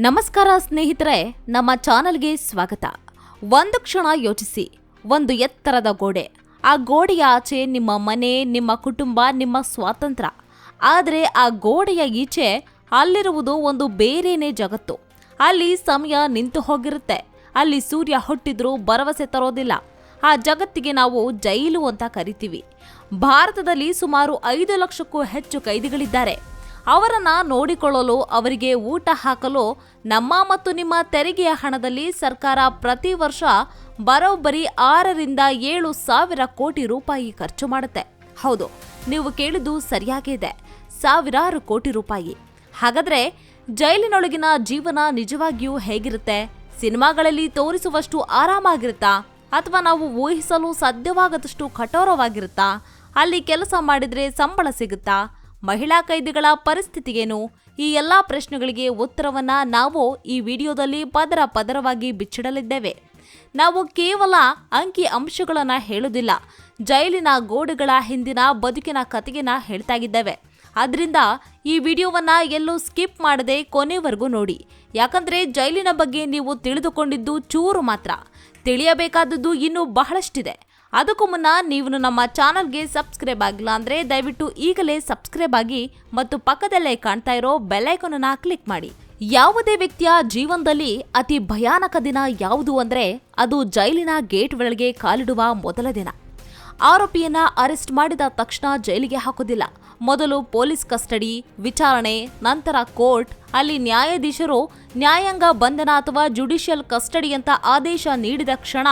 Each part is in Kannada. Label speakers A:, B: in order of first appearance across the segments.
A: ನಮಸ್ಕಾರ ಸ್ನೇಹಿತರೆ, ನಮ್ಮ ಚಾನಲ್ಗೆ ಸ್ವಾಗತ. ಒಂದು ಕ್ಷಣ ಯೋಚಿಸಿ, ಒಂದು ಎತ್ತರದ ಗೋಡೆ. ಆ ಗೋಡೆಯ ಆಚೆ ನಿಮ್ಮ ಮನೆ, ನಿಮ್ಮ ಕುಟುಂಬ, ನಿಮ್ಮ ಸ್ವಾತಂತ್ರ್ಯ ಆದರೆ ಆ ಗೋಡೆಯ ಈಚೆ ಅಲ್ಲಿರುವುದು ಒಂದು ಬೇರೇನೇ ಜಗತ್ತು. ಅಲ್ಲಿ ಸಮಯ ನಿಂತು ಹೋಗಿರುತ್ತೆ. ಅಲ್ಲಿ ಸೂರ್ಯ ಹುಟ್ಟಿದ್ರೂ ಭರವಸೆ ತರೋದಿಲ್ಲ. ಆ ಜಗತ್ತಿಗೆ ನಾವು ಜೈಲು ಅಂತ ಕರಿತೀವಿ. ಭಾರತದಲ್ಲಿ ಸುಮಾರು ಐದು ಲಕ್ಷಕ್ಕೂ ಹೆಚ್ಚು ಕೈದಿಗಳಿದ್ದಾರೆ. ಅವರನ್ನ ನೋಡಿಕೊಳ್ಳಲು, ಅವರಿಗೆ ಊಟ ಹಾಕಲು, ನಮ್ಮ ಮತ್ತು ನಿಮ್ಮ ತೆರಿಗೆಯ ಹಣದಲ್ಲಿ ಸರ್ಕಾರ ಪ್ರತಿ ವರ್ಷ ಬರೋಬ್ಬರಿ ಆರರಿಂದ ಏಳು ಸಾವಿರ ಕೋಟಿ ರೂಪಾಯಿ ಖರ್ಚು ಮಾಡುತ್ತೆ. ಹೌದು, ನೀವು ಕೇಳಿದ್ದು ಸರಿಯಾಗಿದೆ ಸಾವಿರಾರು ಕೋಟಿ ರೂಪಾಯಿ. ಹಾಗಾದ್ರೆ ಜೈಲಿನೊಳಗಿನ ಜೀವನ ನಿಜವಾಗಿಯೂ ಹೇಗಿರುತ್ತೆ? ಸಿನಿಮಾಗಳಲ್ಲಿ ತೋರಿಸುವಷ್ಟು ಆರಾಮಾಗಿರುತ್ತಾ? ಅಥವಾ ನಾವು ಊಹಿಸಲು ಸಾಧ್ಯವಾಗದಷ್ಟು ಕಠೋರವಾಗಿರುತ್ತಾ? ಅಲ್ಲಿ ಕೆಲಸ ಮಾಡಿದರೆ ಸಂಬಳ ಸಿಗುತ್ತಾ? ಮಹಿಳಾ ಕೈದಿಗಳ ಪರಿಸ್ಥಿತಿಗೇನು? ಈ ಎಲ್ಲ ಪ್ರಶ್ನೆಗಳಿಗೆ ಉತ್ತರವನ್ನು ನಾವು ಈ ವಿಡಿಯೋದಲ್ಲಿ ಪದರ ಪದರವಾಗಿ ಬಿಚ್ಚಿಡಲಿದ್ದೇವೆ. ನಾವು ಕೇವಲ ಅಂಕಿ ಅಂಶಗಳನ್ನು ಹೇಳುವುದಿಲ್ಲ, ಜೈಲಿನ ಗೋಡೆಗಳ ಹಿಂದಿನ ಬದುಕಿನ ಕತೆಯನ್ನ ಹೇಳ್ತಾ ಇದ್ದೇವೆ. ಆದ್ದರಿಂದ ಈ ವಿಡಿಯೋವನ್ನ ಎಲ್ಲೂ ಸ್ಕಿಪ್ ಮಾಡದೆ ಕೊನೆವರೆಗೂ ನೋಡಿ. ಯಾಕಂದ್ರೆ ಜೈಲಿನ ಬಗ್ಗೆ ನೀವು ತಿಳಿದುಕೊಂಡಿದ್ದು ಚೂರು ಮಾತ್ರ. ತಿಳಿಯಬೇಕಾದದ್ದು ಇನ್ನೂ ಬಹಳಷ್ಟಿದೆ. ಅದಕ್ಕೂ ಮುನ್ನ ನೀವು ನಮ್ಮ ಚಾನಲ್ಗೆ ಸಬ್ಸ್ಕ್ರೈಬ್ ಆಗಿಲ್ಲ ಅಂದರೆ ದಯವಿಟ್ಟು ಈಗಲೇ ಸಬ್ಸ್ಕ್ರೈಬ್ ಆಗಿ ಮತ್ತು ಪಕ್ಕದಲ್ಲೇ ಕಾಣ್ತಾ ಇರೋ ಬೆಲ್ಲೈಕನ್ ಅನ್ನ ಕ್ಲಿಕ್ ಮಾಡಿ. ಯಾವುದೇ ವ್ಯಕ್ತಿಯ ಜೀವನದಲ್ಲಿ ಅತಿ ಭಯಾನಕ ದಿನ ಯಾವುದು ಅಂದರೆ ಅದು ಜೈಲಿನ ಗೇಟ್ ಒಳಗೆ ಕಾಲಿಡುವ ಮೊದಲ ದಿನ. ಆರೋಪಿಯನ್ನ ಅರೆಸ್ಟ್ ಮಾಡಿದ ತಕ್ಷಣ ಜೈಲಿಗೆ ಹಾಕೋದಿಲ್ಲ ಮೊದಲು ಪೊಲೀಸ್ ಕಸ್ಟಡಿ, ವಿಚಾರಣೆ, ನಂತರ ಕೋರ್ಟ್. ಅಲ್ಲಿ ನ್ಯಾಯಾಧೀಶರು ನ್ಯಾಯಾಂಗ ಬಂಧನ ಅಥವಾ ಜುಡಿಷಿಯಲ್ ಕಸ್ಟಡಿ ಅಂತ ಆದೇಶ ನೀಡಿದ ಕ್ಷಣ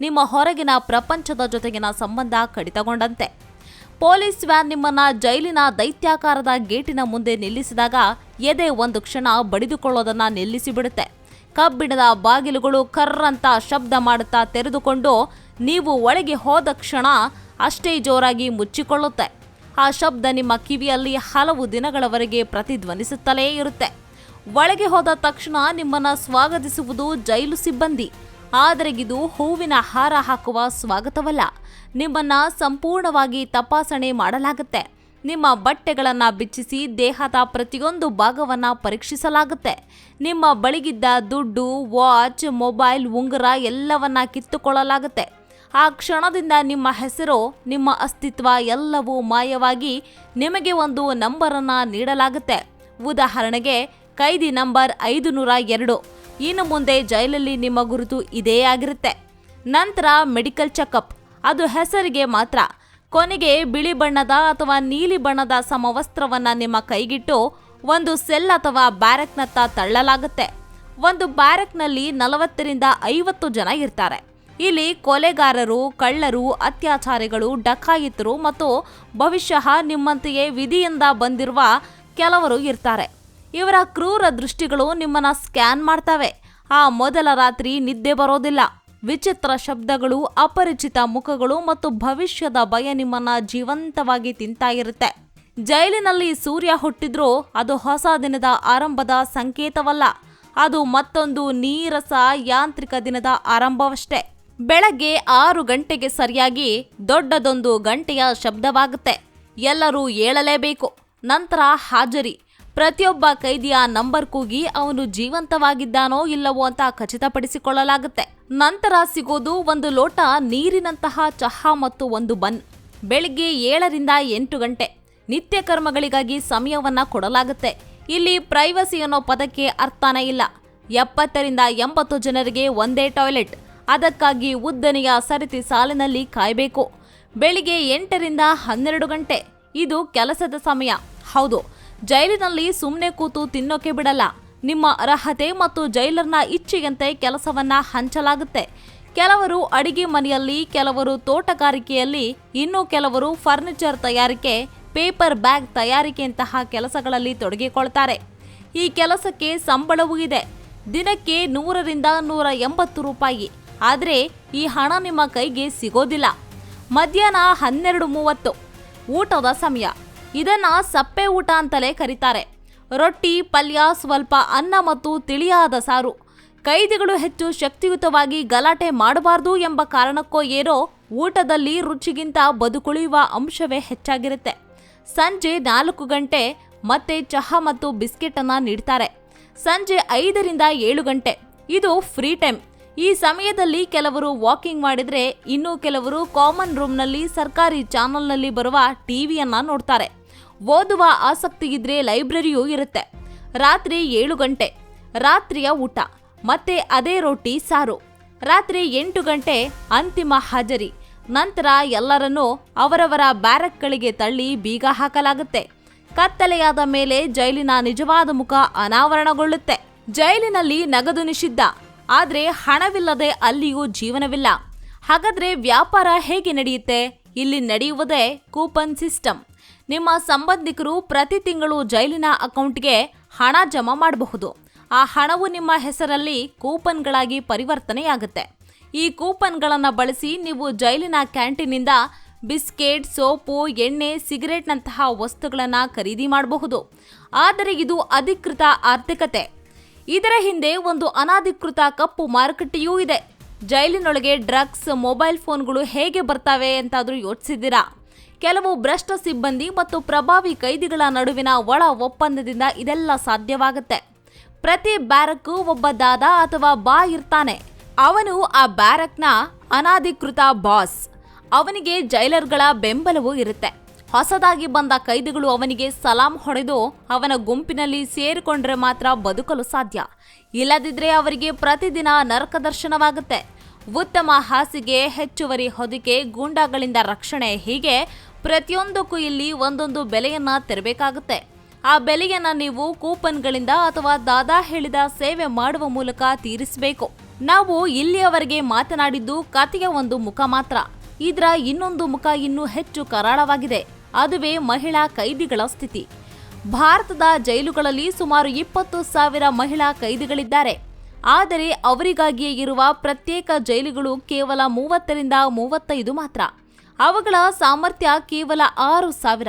A: ನಿಮ್ಮ ಹೊರಗಿನ ಪ್ರಪಂಚದ ಜೊತೆಗಿನ ಸಂಬಂಧ ಕಡಿತಗೊಂಡಂತೆ. ಪೊಲೀಸ್ ವ್ಯಾನ್ ನಿಮ್ಮನ್ನ ಜೈಲಿನ ದೈತ್ಯಾಕಾರದ ಗೇಟಿನ ಮುಂದೆ ನಿಲ್ಲಿಸಿದಾಗ ಎದೆ ಒಂದು ಕ್ಷಣ ಬಡಿದುಕೊಳ್ಳೋದನ್ನ ನಿಲ್ಲಿಸಿಬಿಡುತ್ತೆ. ಕಬ್ಬಿಣದ ಬಾಗಿಲುಗಳು ಕರ್ರಂತ ಶಬ್ದ ಮಾಡುತ್ತಾ ತೆರೆದುಕೊಂಡು ನೀವು ಒಳಗೆ ಹೋದ ಕ್ಷಣ ಅಷ್ಟೇ ಜೋರಾಗಿ ಮುಚ್ಚಿಕೊಳ್ಳುತ್ತೆ. ಆ ಶಬ್ದ ನಿಮ್ಮ ಕಿವಿಯಲ್ಲಿ ಹಲವು ದಿನಗಳವರೆಗೆ ಪ್ರತಿಧ್ವನಿಸುತ್ತಲೇ ಇರುತ್ತೆ. ಒಳಗೆ ಹೋದ ತಕ್ಷಣ ನಿಮ್ಮನ್ನ ಸ್ವಾಗತಿಸುವುದು ಜೈಲು ಸಿಬ್ಬಂದಿ. ಆದರೆ ಇದು ಹೂವಿನ ಹಾರ ಹಾಕುವ ಸ್ವಾಗತವಲ್ಲ. ನಿಮ್ಮನ್ನ ಸಂಪೂರ್ಣವಾಗಿ ತಪಾಸಣೆ ಮಾಡಲಾಗುತ್ತೆ. ನಿಮ್ಮ ಬಟ್ಟೆಗಳನ್ನು ಬಿಚ್ಚಿಸಿ ದೇಹದ ಪ್ರತಿಯೊಂದು ಭಾಗವನ್ನ ಪರೀಕ್ಷಿಸಲಾಗುತ್ತೆ. ನಿಮ್ಮ ಬಳಿಗಿದ್ದ ದುಡ್ಡು, ವಾಚ್, ಮೊಬೈಲ್, ಉಂಗುರ ಎಲ್ಲವನ್ನ ಕಿತ್ತುಕೊಳ್ಳಲಾಗುತ್ತೆ. ಆ ಕ್ಷಣದಿಂದ ನಿಮ್ಮ ಹೆಸರು, ನಿಮ್ಮ ಅಸ್ತಿತ್ವ ಎಲ್ಲವೂ ಮಾಯವಾಗಿ ನಿಮಗೆ ಒಂದು ನಂಬರನ್ನು ನೀಡಲಾಗುತ್ತೆ. ಉದಾಹರಣೆಗೆ, ಕೈದಿ ನಂಬರ್ ಐದು ನೂರ ಎರಡು. ಇನ್ನು ಮುಂದೆ ಜೈಲಲ್ಲಿ ನಿಮ್ಮ ಗುರುತು ಇದೇ ಆಗಿರುತ್ತೆ. ನಂತರ ಮೆಡಿಕಲ್ ಚೆಕಪ್. ಅದು ಹೆಸರಿಗೆ ಮಾತ್ರ. ಕೊನೆಗೆ ಬಿಳಿ ಬಣ್ಣದ ಅಥವಾ ನೀಲಿ ಬಣ್ಣದ ಸಮವಸ್ತ್ರವನ್ನು ನಿಮ್ಮ ಕೈಗಿಟ್ಟು ಒಂದು ಸೆಲ್ ಅಥವಾ ಬ್ಯಾರಕ್ನತ್ತ ತಳ್ಳಲಾಗುತ್ತೆ. ಒಂದು ಬ್ಯಾರಕ್ನಲ್ಲಿ ನಲವತ್ತರಿಂದ ಐವತ್ತು ಜನ ಇರ್ತಾರೆ. ಇಲ್ಲಿ ಕೊಲೆಗಾರರು, ಕಳ್ಳರು, ಅತ್ಯಾಚಾರಿಗಳು, ಡಕಾಯಿತರು ಮತ್ತು ಬಹುಶಃ ನಿಮ್ಮಂತೆಯೇ ವಿಧಿಯಿಂದ ಬಂದಿರುವ ಕೆಲವರು ಇರ್ತಾರೆ. ಇವರ ಕ್ರೂರ ದೃಷ್ಟಿಗಳು ನಿಮ್ಮನ್ನ ಸ್ಕ್ಯಾನ್ ಮಾಡ್ತವೆ. ಆ ಮೊದಲ ರಾತ್ರಿ ನಿದ್ದೆ ಬರೋದಿಲ್ಲ. ವಿಚಿತ್ರ ಶಬ್ದಗಳು, ಅಪರಿಚಿತ ಮುಖಗಳು ಮತ್ತು ಭವಿಷ್ಯದ ಭಯ ನಿಮ್ಮನ್ನ ಜೀವಂತವಾಗಿ ತಿಂತಾ ಇರುತ್ತೆ. ಜೈಲಿನಲ್ಲಿ ಸೂರ್ಯ ಹುಟ್ಟಿದ್ರೂ ಅದು ಹೊಸ ದಿನದ ಆರಂಭದ ಸಂಕೇತವಲ್ಲ. ಅದು ಮತ್ತೊಂದು ನೀರಸ ಯಾಂತ್ರಿಕ ದಿನದ ಆರಂಭವಷ್ಟೇ. ಬೆಳಗ್ಗೆ ಆರು ಗಂಟೆಗೆ ಸರಿಯಾಗಿ ದೊಡ್ಡದೊಂದು ಗಂಟೆಯ ಶಬ್ದವಾಗುತ್ತೆ. ಎಲ್ಲರೂ ಏಳಲೇಬೇಕು. ನಂತರ ಹಾಜರಿ. ಪ್ರತಿಯೊಬ್ಬ ಕೈದಿಯ ನಂಬರ್ ಕೂಗಿ ಅವನು ಜೀವಂತವಾಗಿದ್ದಾನೋ ಇಲ್ಲವೋ ಅಂತ ಖಚಿತಪಡಿಸಿಕೊಳ್ಳಲಾಗುತ್ತೆ. ನಂತರ ಸಿಗೋದು ಒಂದು ಲೋಟ ನೀರಿನಂತಹ ಚಹಾ ಮತ್ತು ಒಂದು ಬನ್. ಬೆಳಿಗ್ಗೆ ಏಳರಿಂದ ಎಂಟು ಗಂಟೆ. ನಿತ್ಯ ಕರ್ಮಗಳಿಗಾಗಿ ಸಮಯವನ್ನ ಕೊಡಲಾಗುತ್ತೆ. ಇಲ್ಲಿ ಪ್ರೈವಸಿ ಅನ್ನೋ ಪದಕ್ಕೆ ಅರ್ಥನೇ ಇಲ್ಲ. ಎಪ್ಪತ್ತರಿಂದ ಎಂಬತ್ತು ಜನರಿಗೆ ಒಂದೇ ಟಾಯ್ಲೆಟ್. ಅದಕ್ಕಾಗಿ ಉದ್ದನೆಯ ಸರಿತಿ ಸಾಲಿನಲ್ಲಿ ಕಾಯಬೇಕು. ಬೆಳಿಗ್ಗೆ ಎಂಟರಿಂದ ಹನ್ನೆರಡು ಗಂಟೆ. ಇದು ಕೆಲಸದ ಸಮಯ. ಹೌದು, ಜೈಲಿನಲ್ಲಿ ಸುಮ್ಮನೆ ಕೂತು ತಿನ್ನೋಕೆ ಬಿಡಲ್ಲ. ನಿಮ್ಮ ಅರ್ಹತೆ ಮತ್ತು ಜೈಲರ್ನ ಇಚ್ಛೆಯಂತೆ ಕೆಲಸವನ್ನ ಹಂಚಲಾಗುತ್ತೆ. ಕೆಲವರು ಅಡಿಗೆ ಮನೆಯಲ್ಲಿ, ಕೆಲವರು ತೋಟಗಾರಿಕೆಯಲ್ಲಿ, ಇನ್ನು ಕೆಲವರು ಫರ್ನಿಚರ್ ತಯಾರಿಕೆ, ಪೇಪರ್ ಬ್ಯಾಗ್ ತಯಾರಿಕೆಯಂತಹ ಕೆಲಸಗಳಲ್ಲಿ ತೊಡಗಿಕೊಳ್ತಾರೆ. ಈ ಕೆಲಸಕ್ಕೆ ಸಂಬಳವೂ ಇದೆ. ದಿನಕ್ಕೆ ನೂರರಿಂದ ನೂರ ಎಂಬತ್ತು ರೂಪಾಯಿ. ಆದರೆ ಈ ಹಣ ನಿಮ್ಮ ಕೈಗೆ ಸಿಗೋದಿಲ್ಲ. ಮಧ್ಯಾಹ್ನ ಹನ್ನೆರಡು ಮೂವತ್ತು, ಊಟದ ಸಮಯ. ಇದನ್ನು ಸಪ್ಪೆ ಊಟ ಅಂತಲೇ ಕರೀತಾರೆ. ರೊಟ್ಟಿ, ಪಲ್ಯ, ಸ್ವಲ್ಪ ಅನ್ನ ಮತ್ತು ತಿಳಿಯಾದ ಸಾರು. ಕೈದಿಗಳು ಹೆಚ್ಚು ಶಕ್ತಿಯುತವಾಗಿ ಗಲಾಟೆ ಮಾಡಬಾರ್ದು ಎಂಬ ಕಾರಣಕ್ಕೋ ಏನೋ ಊಟದಲ್ಲಿ ರುಚಿಗಿಂತ ಬದುಕುಳಿಯುವ ಅಂಶವೇ ಹೆಚ್ಚಾಗಿರುತ್ತೆ. ಸಂಜೆ ನಾಲ್ಕು ಗಂಟೆ ಮತ್ತೆ ಚಹಾ ಮತ್ತು ಬಿಸ್ಕೆಟನ್ನು ನೀಡ್ತಾರೆ. ಸಂಜೆ ಐದರಿಂದ ಏಳು ಗಂಟೆ. ಇದು ಫ್ರೀ ಟೈಮ್. ಈ ಸಮಯದಲ್ಲಿ ಕೆಲವರು ವಾಕಿಂಗ್ ಮಾಡಿದರೆ ಇನ್ನು ಕೆಲವರು ಕಾಮನ್ ರೂಮ್ನಲ್ಲಿ ಸರ್ಕಾರಿ ಚಾನಲ್ನಲ್ಲಿ ಬರುವ ಟಿವಿಯನ್ನ ನೋಡ್ತಾರೆ. ಓದುವ ಆಸಕ್ತಿ ಇದ್ರೆ ಲೈಬ್ರರಿಯೂ ಇರುತ್ತೆ. ರಾತ್ರಿ ಏಳು ಗಂಟೆ, ರಾತ್ರಿಯ ಊಟ, ಮತ್ತೆ ಅದೇ ರೊಟ್ಟಿ ಸಾರು. ರಾತ್ರಿ ಎಂಟು ಗಂಟೆ ಅಂತಿಮ ಹಾಜರಿ. ನಂತರ ಎಲ್ಲರನ್ನೂ ಅವರವರ ಬ್ಯಾರಕ್ಗಳಿಗೆ ತಳ್ಳಿ ಬೀಗ ಹಾಕಲಾಗುತ್ತೆ. ಕತ್ತಲೆಯಾದ ಮೇಲೆ ಜೈಲಿನ ನಿಜವಾದ ಮುಖ ಅನಾವರಣಗೊಳ್ಳುತ್ತೆ. ಜೈಲಿನಲ್ಲಿ ನಗದು ನಿಷಿದ್ಧ. ಆದ್ರೆ ಹಣವಿಲ್ಲದೆ ಅಲ್ಲಿಯೂ ಜೀವನವಿಲ್ಲ. ಹಾಗಾದ್ರೆ ವ್ಯಾಪಾರ ಹೇಗೆ ನಡೆಯುತ್ತೆ? ಇಲ್ಲಿ ನಡೆಯುವುದೇ ಕೂಪನ್ ಸಿಸ್ಟಮ್. ನಿಮ್ಮ ಸಂಬಂಧಿಕರು ಪ್ರತಿ ತಿಂಗಳು ಜೈಲಿನ ಅಕೌಂಟ್ಗೆ ಹಣ ಜಮಾ ಮಾಡಬಹುದು. ಆ ಹಣವು ನಿಮ್ಮ ಹೆಸರಲ್ಲಿ ಕೂಪನ್ಗಳಾಗಿ ಪರಿವರ್ತನೆಯಾಗುತ್ತೆ. ಈ ಕೂಪನ್ಗಳನ್ನು ಬಳಸಿ ನೀವು ಜೈಲಿನ ಕ್ಯಾಂಟೀನಿಂದ ಬಿಸ್ಕೆಟ್, ಸೋಪು, ಎಣ್ಣೆ, ಸಿಗರೇಟ್ನಂತಹ ವಸ್ತುಗಳನ್ನು ಖರೀದಿ ಮಾಡಬಹುದು. ಆದರೆ ಇದು ಅಧಿಕೃತ ಆರ್ಥಿಕತೆ. ಇದರ ಹಿಂದೆ ಒಂದು ಅನಧಿಕೃತ ಕಪ್ಪು ಮಾರುಕಟ್ಟೆಯೂ ಇದೆ. ಜೈಲಿನೊಳಗೆ ಡ್ರಗ್ಸ್, ಮೊಬೈಲ್ ಫೋನ್ಗಳು ಹೇಗೆ ಬರ್ತಾವೆ ಅಂತಾದರೂ ಯೋಚಿಸಿದ್ದೀರಾ? ಕೆಲವು ಭ್ರಷ್ಟ ಸಿಬ್ಬಂದಿ ಮತ್ತು ಪ್ರಭಾವಿ ಕೈದಿಗಳ ನಡುವಿನ ಒಳ ಒಪ್ಪಂದದಿಂದ ಇದೆಲ್ಲ ಸಾಧ್ಯವಾಗುತ್ತೆ. ಪ್ರತಿ ಬ್ಯಾರಕ್ಗೂ ಒಬ್ಬ ದಾದ ಅಥವಾ ಬಾ ಇರ್ತಾನೆ. ಅವನು ಆ ಬ್ಯಾರಕ್ನ ಅನಧಿಕೃತ ಬಾಸ್. ಅವನಿಗೆ ಜೈಲರ್ಗಳ ಬೆಂಬಲವೂ ಇರುತ್ತೆ. ಹೊಸದಾಗಿ ಬಂದ ಕೈದಿಗಳು ಅವನಿಗೆ ಸಲಾಂ ಹೊಡೆದು ಅವನ ಗುಂಪಿನಲ್ಲಿ ಸೇರಿಕೊಂಡ್ರೆ ಮಾತ್ರ ಬದುಕಲು ಸಾಧ್ಯ. ಇಲ್ಲದಿದ್ರೆ ಅವರಿಗೆ ಪ್ರತಿದಿನ ನರಕ ದರ್ಶನವಾಗುತ್ತೆ. ಉತ್ತಮ ಹಾಸಿಗೆ, ಹೆಚ್ಚುವರಿ ಹೊದಿಕೆ, ಗೂಂಡಾಗಳಿಂದ ರಕ್ಷಣೆ ಹೀಗೆ ಪ್ರತಿಯೊಂದಕ್ಕೂ ಇಲ್ಲಿ ಒಂದೊಂದು ಬೆಲೆಯನ್ನ ತೆರಬೇಕಾಗುತ್ತೆ. ಆ ಬೆಲೆಯನ್ನ ನೀವು ಕೂಪನ್ಗಳಿಂದ ಅಥವಾ ದಾದಾ ಹೇಳಿದ ಸೇವೆ ಮಾಡುವ ಮೂಲಕ ತೀರಿಸಬೇಕು. ನಾವು ಇಲ್ಲಿಯವರೆಗೆ ಮಾತನಾಡಿದ್ದು ಕಥೆಯ ಒಂದು ಮುಖ ಮಾತ್ರ. ಇದರ ಇನ್ನೊಂದು ಮುಖ ಇನ್ನೂ ಹೆಚ್ಚು ಕರಾಳವಾಗಿದೆ. ಅದುವೇ ಮಹಿಳಾ ಕೈದಿಗಳ ಸ್ಥಿತಿ. ಭಾರತದ ಜೈಲುಗಳಲ್ಲಿ ಸುಮಾರು ಇಪ್ಪತ್ತು ಸಾವಿರ ಮಹಿಳಾ ಕೈದಿಗಳಿದ್ದಾರೆ. ಆದರೆ ಅವರಿಗಾಗಿಯೇ ಇರುವ ಪ್ರತ್ಯೇಕ ಜೈಲುಗಳು ಕೇವಲ ಮೂವತ್ತರಿಂದ ಮೂವತ್ತೈದು ಮಾತ್ರ. ಅವುಗಳ ಸಾಮರ್ಥ್ಯ ಕೇವಲ ಆರು ಸಾವಿರ.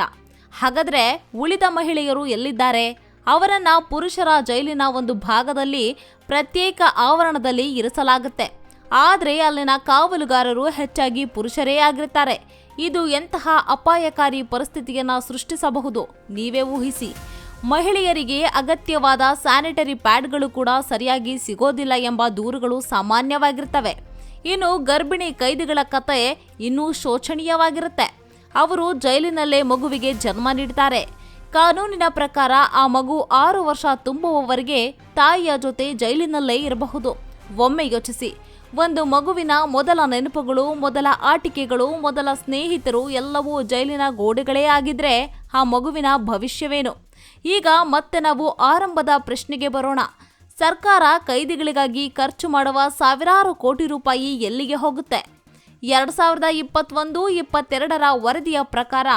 A: ಹಾಗಾದರೆ ಉಳಿದ ಮಹಿಳೆಯರು ಎಲ್ಲಿದ್ದಾರೆ? ಅವರನ್ನ ಪುರುಷರ ಜೈಲಿನ ಒಂದು ಭಾಗದಲ್ಲಿ ಪ್ರತ್ಯೇಕ ಆವರಣದಲ್ಲಿ ಇರಿಸಲಾಗುತ್ತೆ. ಆದರೆ ಅಲ್ಲಿನ ಕಾವಲುಗಾರರು ಹೆಚ್ಚಾಗಿ ಪುರುಷರೇ ಆಗಿರ್ತಾರೆ. ಇದು ಎಂತಹ ಅಪಾಯಕಾರಿ ಪರಿಸ್ಥಿತಿಯನ್ನ ಸೃಷ್ಟಿಸಬಹುದು? ನೀವೇ ಊಹಿಸಿ. ಮಹಿಳೆಯರಿಗೆ ಅಗತ್ಯವಾದ ಸ್ಯಾನಿಟರಿ ಪ್ಯಾಡ್ಗಳು ಕೂಡ ಸರಿಯಾಗಿ ಸಿಗೋದಿಲ್ಲ ಎಂಬ ದೂರುಗಳು ಸಾಮಾನ್ಯವಾಗಿರ್ತವೆ. ಇನ್ನು ಗರ್ಭಿಣಿ ಕೈದಿಗಳ ಕತೆ ಇನ್ನೂ ಶೋಚನೀಯವಾಗಿರುತ್ತೆ. ಅವರು ಜೈಲಿನಲ್ಲೇ ಮಗುವಿಗೆ ಜನ್ಮ ನೀಡ್ತಾರೆ. ಕಾನೂನಿನ ಪ್ರಕಾರ ಆ ಮಗು ಆರು ವರ್ಷ ತುಂಬುವವರೆಗೆ ತಾಯಿಯ ಜೊತೆ ಜೈಲಿನಲ್ಲೇ ಇರಬಹುದು. ಒಮ್ಮೆ ಯೋಚಿಸಿ. ಒಂದು ಮಗುವಿನ ಮೊದಲ ನೆನಪುಗಳು, ಮೊದಲ ಆಟಿಕೆಗಳು, ಮೊದಲ ಸ್ನೇಹಿತರು ಎಲ್ಲವೂ ಜೈಲಿನ ಗೋಡೆಗಳೇ ಆಗಿದ್ರೆ ಆ ಮಗುವಿನ ಭವಿಷ್ಯವೇನು? ಈಗ ಮತ್ತೆ ನಾವು ಆರಂಭದ ಪ್ರಶ್ನೆಗೆ ಬರೋಣ. ಸರ್ಕಾರ ಕೈದಿಗಳಿಗಾಗಿ ಖರ್ಚು ಮಾಡುವ ಸಾವಿರಾರು ಕೋಟಿ ರೂಪಾಯಿ ಎಲ್ಲಿಗೆ ಹೋಗುತ್ತೆ? ಎರಡ್ ಸಾವಿರದ ಇಪ್ಪತ್ತೊಂದು, ಇಪ್ಪತ್ತೆರಡರ ವರದಿಯ ಪ್ರಕಾರ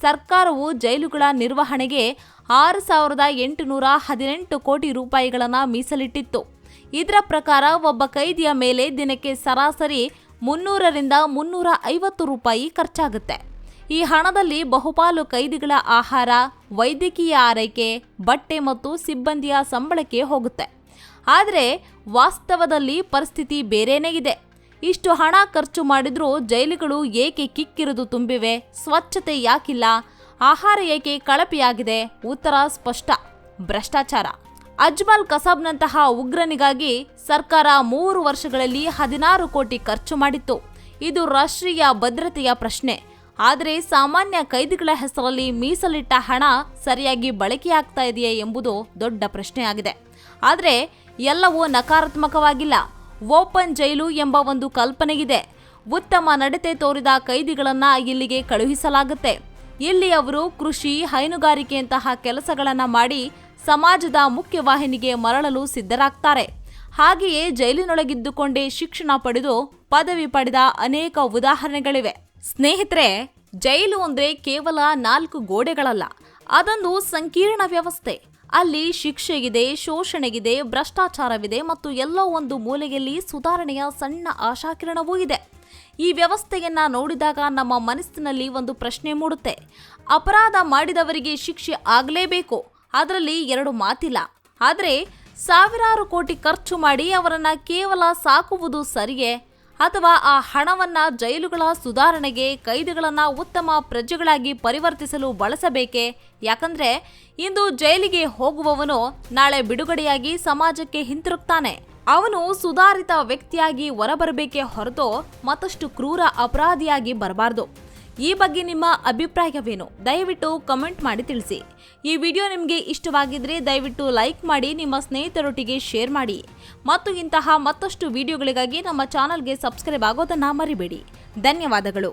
A: ಸರ್ಕಾರವು ಜೈಲುಗಳ ನಿರ್ವಹಣೆಗೆ ಆರು ಸಾವಿರದ ಎಂಟುನೂರ ಹದಿನೆಂಟು ಕೋಟಿ ರೂಪಾಯಿಗಳನ್ನು ಮೀಸಲಿಟ್ಟಿತ್ತು. ಇದರ ಪ್ರಕಾರ ಒಬ್ಬ ಕೈದಿಯ ಮೇಲೆ ದಿನಕ್ಕೆ ಸರಾಸರಿ ಮುನ್ನೂರರಿಂದ ಮುನ್ನೂರ ಐವತ್ತು ರೂಪಾಯಿ ಖರ್ಚಾಗುತ್ತೆ. ಈ ಹಣದಲ್ಲಿ ಬಹುಪಾಲು ಕೈದಿಗಳ ಆಹಾರ, ವೈದ್ಯಕೀಯ ಆರೈಕೆ, ಬಟ್ಟೆ ಮತ್ತು ಸಿಬ್ಬಂದಿಯ ಸಂಬಳಕ್ಕೆ ಹೋಗುತ್ತೆ. ಆದರೆ ವಾಸ್ತವದಲ್ಲಿ ಪರಿಸ್ಥಿತಿ ಬೇರೇನೇ ಇದೆ. ಇಷ್ಟು ಹಣ ಖರ್ಚು ಮಾಡಿದರೂ ಜೈಲುಗಳು ಏಕೆ ಕಿಕ್ಕಿರಿದು ತುಂಬಿವೆ, ಸ್ವಚ್ಛತೆ ಯಾಕಿಲ್ಲ, ಆಹಾರ ಏಕೆ ಕಳಪೆಯಾಗಿದೆ, ಉತ್ತರ ಸ್ಪಷ್ಟ. ಭ್ರಷ್ಟಾಚಾರ. ಅಜ್ಮಲ್ ಕಸಬ್ನಂತಹ ಉಗ್ರನಿಗಾಗಿ ಸರ್ಕಾರ ಮೂರು ವರ್ಷಗಳಲ್ಲಿ ಹದಿನಾರು ಕೋಟಿ ಖರ್ಚು ಮಾಡಿತ್ತು. ಇದು ರಾಷ್ಟ್ರೀಯ ಭದ್ರತೆಯ ಪ್ರಶ್ನೆ. ಆದರೆ ಸಾಮಾನ್ಯ ಕೈದಿಗಳ ಹೆಸರಲ್ಲಿ ಮೀಸಲಿಟ್ಟ ಹಣ ಸರಿಯಾಗಿ ಬಳಕೆಯಾಗ್ತಾ ಇದೆಯೇ ಎಂಬುದು ದೊಡ್ಡ ಪ್ರಶ್ನೆಯಾಗಿದೆ. ಆದರೆ ಎಲ್ಲವೂ ನಕಾರಾತ್ಮಕವಾಗಿಲ್ಲ. ಓಪನ್ ಜೈಲು ಎಂಬ ಒಂದು ಕಲ್ಪನೆಗಿದೆ ಉತ್ತಮ ನಡತೆ ತೋರಿದ ಕೈದಿಗಳನ್ನು ಇಲ್ಲಿಗೆ ಕಳುಹಿಸಲಾಗುತ್ತೆ. ಇಲ್ಲಿ ಅವರು ಕೃಷಿ, ಹೈನುಗಾರಿಕೆಯಂತಹ ಕೆಲಸಗಳನ್ನು ಮಾಡಿ ಸಮಾಜದ ಮುಖ್ಯವಾಹಿನಿಗೆ ಮರಳಲು ಸಿದ್ಧರಾಗ್ತಾರೆ. ಹಾಗೆಯೇ ಜೈಲಿನೊಳಗಿದ್ದುಕೊಂಡೇ ಶಿಕ್ಷಣ ಪಡೆದು ಪದವಿ ಪಡೆದ ಅನೇಕ ಉದಾಹರಣೆಗಳಿವೆ. ಸ್ನೇಹಿತರೆ, ಜೈಲು ಅಂದ್ರೆ ಕೇವಲ ನಾಲ್ಕು ಗೋಡೆಗಳಲ್ಲ, ಅದೊಂದು ಸಂಕೀರ್ಣ ವ್ಯವಸ್ಥೆ. ಅಲ್ಲಿ ಶಿಕ್ಷೆಗಿದೆ, ಶೋಷಣೆಗಿದೆ, ಭ್ರಷ್ಟಾಚಾರವಿದೆ ಮತ್ತು ಎಲ್ಲೋ ಒಂದು ಮೂಲೆಯಲ್ಲಿ ಸುಧಾರಣೆಯ ಸಣ್ಣ ಆಶಾಕಿರಣವೂ ಇದೆ. ಈ ವ್ಯವಸ್ಥೆಯನ್ನ ನೋಡಿದಾಗ ನಮ್ಮ ಮನಸ್ಸಿನಲ್ಲಿ ಒಂದು ಪ್ರಶ್ನೆ ಮೂಡುತ್ತೆ. ಅಪರಾಧ ಮಾಡಿದವರಿಗೆ ಶಿಕ್ಷೆ ಆಗಲೇಬೇಕು. ಅದರಲ್ಲಿ ಎರಡು ಮಾತಿಲ್ಲ. ಆದರೆ ಸಾವಿರಾರು ಕೋಟಿ ಖರ್ಚು ಮಾಡಿ ಅವರನ್ನು ಕೇವಲ ಸಾಕುವುದು ಸರಿಯೇ? ಅಥವಾ ಆ ಹಣವನ್ನ ಜೈಲುಗಳ ಸುಧಾರಣೆಗೆ, ಕೈದಿಗಳನ್ನ ಉತ್ತಮ ಪ್ರಜೆಗಳಾಗಿ ಪರಿವರ್ತಿಸಲು ಬಳಸಬೇಕೇ? ಯಾಕಂದ್ರೆ ಇಂದು ಜೈಲಿಗೆ ಹೋಗುವವನು ನಾಳೆ ಬಿಡುಗಡೆಯಾಗಿ ಸಮಾಜಕ್ಕೆ ಹಿಂತಿರುಗ್ತಾನೆ. ಅವನು ಸುಧಾರಿತ ವ್ಯಕ್ತಿಯಾಗಿ ಹೊರಬರಬೇಕೇ ಹೊರತು ಮತ್ತಷ್ಟು ಕ್ರೂರ ಅಪರಾಧಿಯಾಗಿ ಬರಬಾರ್ದು. ಈ ಬಗ್ಗೆ ನಿಮ್ಮ ಅಭಿಪ್ರಾಯವೇನು? ದಯವಿಟ್ಟು ಕಮೆಂಟ್ ಮಾಡಿ ತಿಳಿಸಿ. ಈ ವಿಡಿಯೋ ನಿಮಗೆ ಇಷ್ಟವಾಗಿದ್ದರೆ ದಯವಿಟ್ಟು ಲೈಕ್ ಮಾಡಿ, ನಿಮ್ಮ ಸ್ನೇಹಿತರೊಟ್ಟಿಗೆ ಶೇರ್ ಮಾಡಿ. ಮತ್ತು ಇಂತಹ ಮತ್ತಷ್ಟು ವಿಡಿಯೋಗಳಿಗಾಗಿ ನಮ್ಮ ಚಾನಲ್ಗೆ ಸಬ್ಸ್ಕ್ರೈಬ್ ಆಗೋದನ್ನು ಮರಿಬೇಡಿ. ಧನ್ಯವಾದಗಳು.